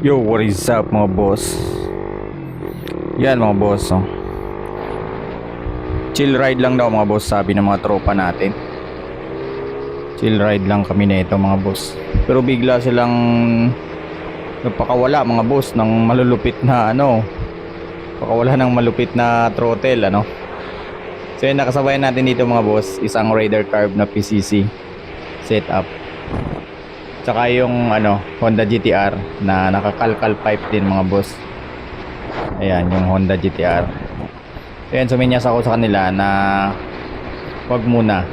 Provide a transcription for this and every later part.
Yo, what is up mga boss? Yan mga boss oh. Chill ride lang daw mga boss sabi ng mga tropa natin Chill ride lang kami nito mga boss Pero bigla silang Nagpakawala mga boss ng malulupit na ano Pakawala ng malupit na throttle ano So yun nakasabayan natin dito mga boss Isang Raider Carb na PCC Setup Tsaka yung ano, Honda GTR na nakakalkal pipe din mga boss. Ayan, yung Honda GTR. Ayan, suminyas ako sa kanila na wag muna.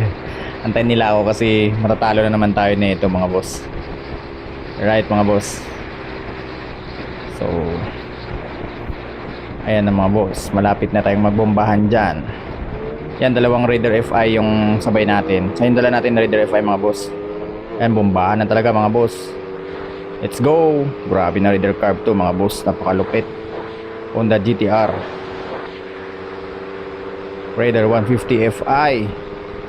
Antayin nila ako kasi matatalo na naman tayo nito mga boss. Right mga boss. So, ayan na mga boss. Malapit na tayong magbombahan dyan. Yan, dalawang Raider FI yung sabay natin. Sa yung dala natin na Raider FI mga boss. Ayan, bombahan na talaga mga boss. Let's go! Grabe na Raider Carb to mga boss. Napakalupit. Honda GTR. Raider 150 Fi.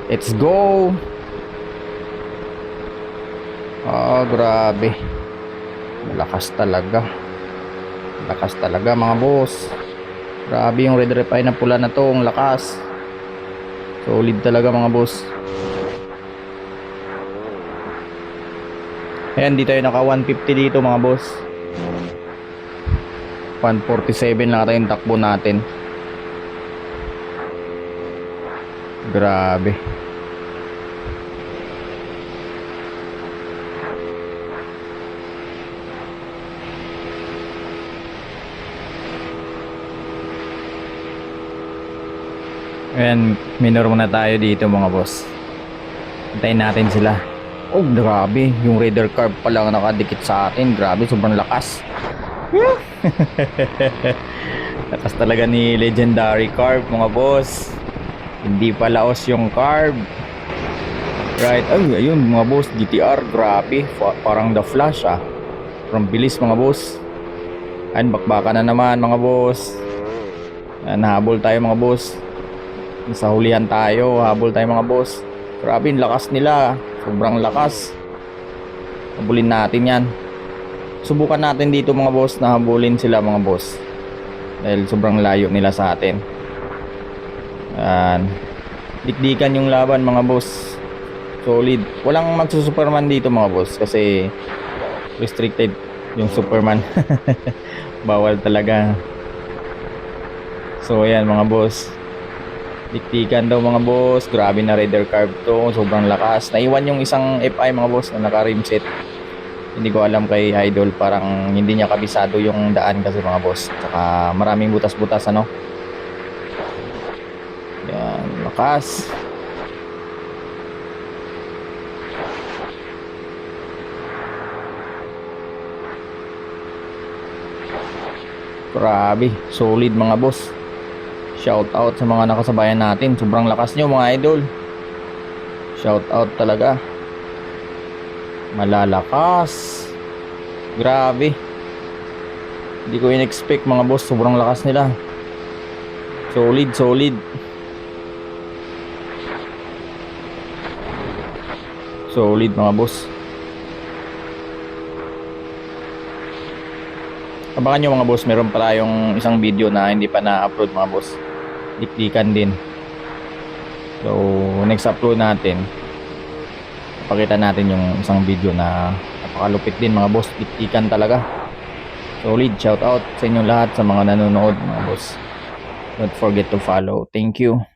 Let's go! Ah, grabe. Malakas talaga. Lakas talaga mga boss. Grabe yung Raider Fi na pula na to. Ang lakas. Solid talaga mga boss. Ayan, di tayo naka 150 dito mga boss. 147 lang yung takbo natin. Grabe. Ayan, minor muna tayo dito mga boss. Hintayin natin sila. Oh, grabe. Yung Raider Carb pa lang nakadikit sa atin. Grabe, sobrang lakas. lakas talaga ni Legendary Carb, mga boss. Hindi pa laos yung Carb. Right. Ay, ayun, mga boss. GTR, grabe. Parang The Flash, ah. From bilis, mga boss. Ayun, bakbaka na naman, mga boss. Ayan, habol tayo, mga boss. Sa hulihan tayo. Habol tayo, mga boss. Grabe, lakas nila. Sobrang lakas. Habulin natin yan. Subukan natin dito mga boss na habulin sila mga boss. Dahil sobrang layo nila sa atin. Yan. Dikdikan yung laban mga boss. Solid. Walang magsusuperman dito mga boss kasi restricted yung superman. Bawal talaga. So ayan mga boss. Diktikan daw mga boss. Grabe na Raider Carb to. Sobrang lakas. Naiwan yung isang FI mga boss na naka-rim set. Hindi ko alam kay Idol. Parang hindi niya kabisado yung daan kasi mga boss. Tsaka maraming butas-butas ano. Yan. Lakas. Grabe. Solid mga boss. Shout out sa mga nakasabayan natin. Sobrang lakas nyo mga idol. Shout out talaga. Malalakas. Grabe. Hindi ko in-expect mga boss. Sobrang lakas nila. Solid, solid. Solid mga boss. Abangan nyo mga boss, meron pa tayong isang video na hindi pa na-upload mga boss. Dikdikan din. So, next upload natin, pakita natin yung isang video na napakalupit din mga boss. Dikdikan talaga. Solid, shout out sa inyong lahat sa mga nanonood mga boss. Don't forget to follow. Thank you.